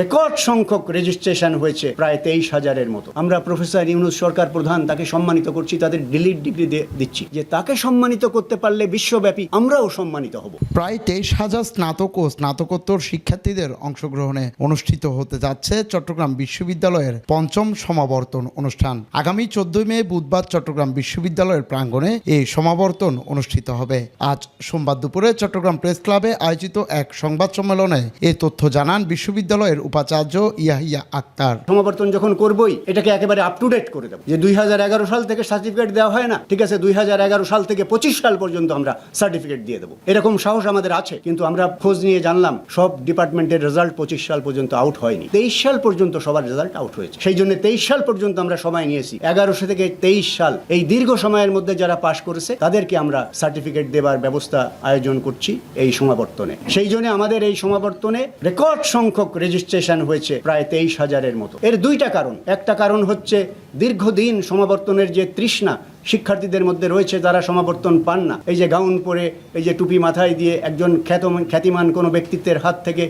Record সংখ্যক registration হয়েছে প্রায় তেইশ হাজারের মতো। আমরা প্রফেসর ইউনুস সরকার প্রধান তাকে সম্মানিত করছি, তাদের ডিলিট ডিগ্রি দিচ্ছি। যে তাকে সম্মানিত করতে পারলে বিশ্বব্যাপী আমরাও সম্মানিত হব। প্রায় তেইশ হাজার স্নাতক ও স্নাতকোত্তর শিক্ষার্থীদের অংশগ্রহণে অনুষ্ঠিত হতে যাচ্ছে চট্টগ্রাম বিশ্ববিদ্যালয়ের পঞ্চম সমাবর্তন অনুষ্ঠান। আগামী চোদ্দই মে বুধবার চট্টগ্রাম বিশ্ববিদ্যালয়ের প্রাঙ্গণে এই সমাবর্তন অনুষ্ঠিত হবে। আজ সোমবার দুপুরে চট্টগ্রাম প্রেস ক্লাবে আয়োজিত এক সংবাদ সম্মেলনে এ তথ্য জানান বিশ্ববিদ্যালয়ের উপাচার্য ইয়াহিয়া আক্তার। সমাবর্তন যখন করবই, এটাকে একেবারে আপ টু ডেট করে দেবো। যে দুই হাজার এগারো সাল থেকে সার্টিফিকেট দেওয়া হয় না, ঠিক আছে, দুই হাজার এগারো সাল থেকে পঁচিশ সাল পর্যন্ত আমরা সার্টিফিকেট দিয়ে দেবো। এরকম সাহস আমাদের আছে, কিন্তু আমরা খোঁজ নিয়ে জানলাম, সব ডিপার্টমেন্টের রেজাল্ট পঁচিশ সাল পর্যন্ত আউট হয়নি। তেইশ সাল পর্যন্ত সবার রেজাল্ট আউট হয়েছে। সেই জন্য তেইশ সাল পর্যন্ত আমরা সময় নিয়েছি। এগারোশো থেকে তেইশ সাল, এই দীর্ঘ সময়ের মধ্যে যারা পাশ করেছে, তাদেরকে আমরা সার্টিফিকেট দেবার ব্যবস্থা আয়োজন করছি এই সমাবর্তনে। সেই জন্য আমাদের এই সমাবর্তনে রেকর্ড সংখ্যক রেজিস্ট্রেশন হয়েছে প্রায় তেইশ হাজারের মতো। এর দুইটা কারণ। একটা কারণ হচ্ছে দীর্ঘদিন সমাবর্তনের যে তৃষ্ণা শিক্ষার্থীদের মধ্যে রয়েছে যারা সমাবর্তন পান না। এই যে গাউন পরে, এই যে টুপি মাথায় দিয়ে একজন খ্যাত, খ্যাতিমান কোনো ব্যক্তিত্বের হাত থেকে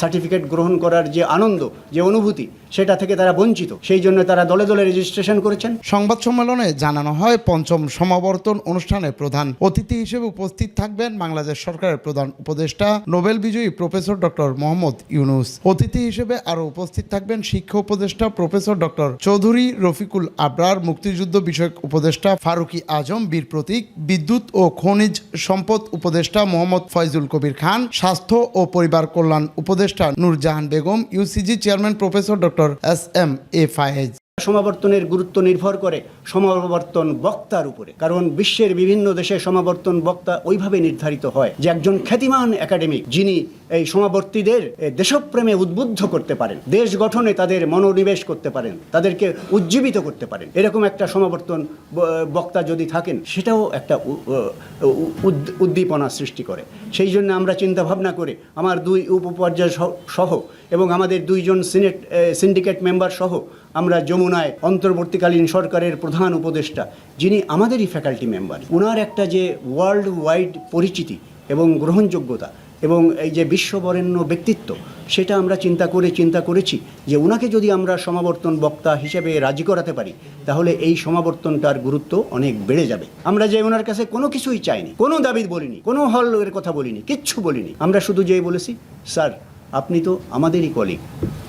সার্টিফিকেট গ্রহণ করার যে আনন্দ, যে অনুভূতি, সেটা থেকে তারা বঞ্চিত। সেই জন্য তারা দলে দলে রেজিস্ট্রেশন করেছেন। সংবাদ সম্মেলনে জানানো হয়, পঞ্চম সমাবর্তন অনুষ্ঠানে প্রধান অতিথি হিসেবে উপস্থিত থাকবেন বাংলাদেশ সরকারের প্রধান উপদেষ্টা, নোবেল বিজয়ী প্রফেসর ডক্টর মোহাম্মদ ইউনুস। অতিথি হিসেবে আরও উপস্থিত থাকবেন শিক্ষা উপদেষ্টা প্রফেসর ডক্টর চৌধুরী রফিকুল আবরার, মুক্তিযুদ্ধ বিষয়ক উপদেষ্টা ফারুকি আজম, বীর প্রতীক, বিদ্যুৎ ও খনিজ সম্পদ উপদেষ্টা মোহাম্মদ ফয়জুল কবির খান, স্বাস্থ্য ও পরিবার কল্যাণ উপদেষ্টা Nurjahan Begum UGC chairman professor doctor S M A Faiz. সমাবর্তনের গুরুত্ব নির্ভর করে সমাবর্তন বক্তার উপরে, কারণ বিশ্বের বিভিন্ন দেশে সমাবর্তন বক্তা ওইভাবে নির্ধারিত হয় যে একজন খ্যাতিমান একাডেমিক যিনি এই সমাবর্তীদের দেশপ্রেমে উদ্বুদ্ধ করতে পারেন, দেশ গঠনে তাদের মনোনিবেশ করতে পারেন, তাদেরকে উজ্জীবিত করতে পারেন। এরকম একটা সমাবর্তন বক্তা যদি থাকেন, সেটাও একটা উদ্দীপনা সৃষ্টি করে। সেই জন্য আমরা চিন্তা ভাবনা করে আমার দুই উপপর্যায় সহ এবং আমাদের দুইজন সিনেট সিন্ডিকেট মেম্বার সহ আমরা যমুনায় অন্তর্বর্তীকালীন সরকারের প্রধান উপদেষ্টা, যিনি আমাদেরই ফ্যাকাল্টি মেম্বার। ওনার একটা যে ওয়ার্ল্ড ওয়াইড পরিচিতি এবং গ্রহণযোগ্যতা এবং এই যে বিশ্ববরেণ্য ব্যক্তিত্ব, সেটা আমরা চিন্তা করে চিন্তা করেছি যে ওনাকে যদি আমরা সমাবর্তন বক্তা হিসেবে রাজি করাতে পারি, তাহলে এই সমাবর্তনটার গুরুত্ব অনেক বেড়ে যাবে। আমরা যে ওনার কাছে কোনো কিছুই চাইনি, কোনো দাবি বলিনি, কোনো হলের কথা বলিনি, কিচ্ছু বলিনি, আমরা শুধু যেই বলেছি, স্যার আপনি তো আমাদেরই কলিগ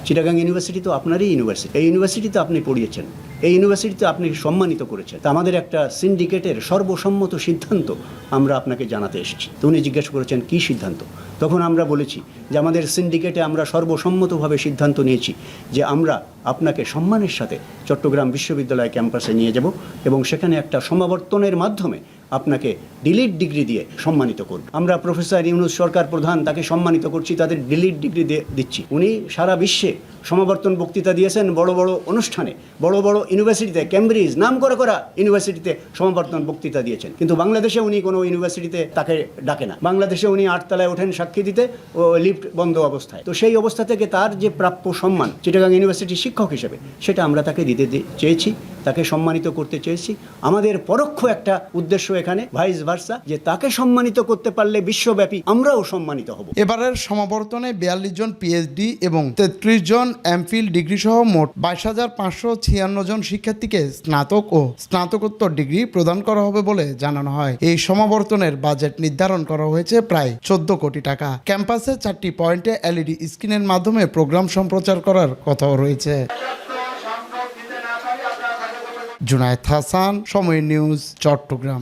চিটাগাং ইউনিভার্সিটি তো আপনারই ইউনিভার্সিটি এই ইউনিভার্সিটিতে আপনি পড়িয়েছেন। এই ইউনিভার্সিটিতে আপনি সম্মানিত করেছেন। তা আমাদের একটা সিন্ডিকেটের সর্বসম্মত সিদ্ধান্ত আমরা আপনাকে জানাতে এসেছি। তো উনি জিজ্ঞেস করেছেন, কী সিদ্ধান্ত? তখন আমরা বলেছি যে, আমাদের সিন্ডিকেটে আমরা সর্বসম্মতভাবে সিদ্ধান্ত নিয়েছি যে, আমরা আপনাকে সম্মানের সাথে চট্টগ্রাম বিশ্ববিদ্যালয় ক্যাম্পাসে নিয়ে যাব এবং সেখানে একটা সমাবর্তনের মাধ্যমে আপনাকে ডিলিট ডিগ্রি দিয়ে সম্মানিত করব। আমরা প্রফেসর ইউনুস সরকার প্রধান, তাকে সম্মানিত করছি, তাদের ডিলিট ডিগ্রি দিচ্ছি। উনি সারা বিশ্বে সমাবর্তন বক্তৃতা দিয়েছেন বড় বড় অনুষ্ঠানে, বড় বড় ইউনিভার্সিটিতে ক্যামব্রিজ নাম করে করা ইউনিভার্সিটিতে সমাবর্তন বক্তৃতা দিয়েছেন। কিন্তু বাংলাদেশে উনি কোনো ইউনিভার্সিটিতে তাকে ডাকে না। বাংলাদেশে উনি আটতলায় ওঠেন সাক্ষী দিতে ও লিফট বন্ধ অবস্থায়। তো সেই অবস্থা থেকে তার যে প্রাপ্য সম্মান চিটাগাং ইউনিভার্সিটির শিক্ষক হিসেবে, সেটা আমরা তাকে দিতে চেয়েছি। তাকে সম্মানিত করতে চেয়েছি। আমাদের পরোক্ষ একটা উদ্দেশ্য এখানে ভাইস ভার্সা যে তাকে সম্মানিত করতে পারলে বিশ্বব্যাপী আমরাও সম্মানিত হব। এবারের সমাবর্তনে বিয়াল্লিশ জন পিএইচডি এবং তেত্রিশ জন এমফিল ডিগ্রি সহ মোট বাইশ হাজার পাঁচশো ছিয়ান্ন জন শিক্ষার্থীকে স্নাতক ও স্নাতকোত্তর ডিগ্রি প্রদান করা হবে বলে জানানো হয়। এই সমাবর্তনের বাজেট নির্ধারণ করা হয়েছে প্রায় চোদ্দ কোটি টাকা। ক্যাম্পাসে চারটি পয়েন্টে এলইডি স্ক্রিনের মাধ্যমে প্রোগ্রাম সম্প্রচার করার কথাও রয়েছে। জুনায়েদ হাসান সময় নিউজ চট্টগ্রাম।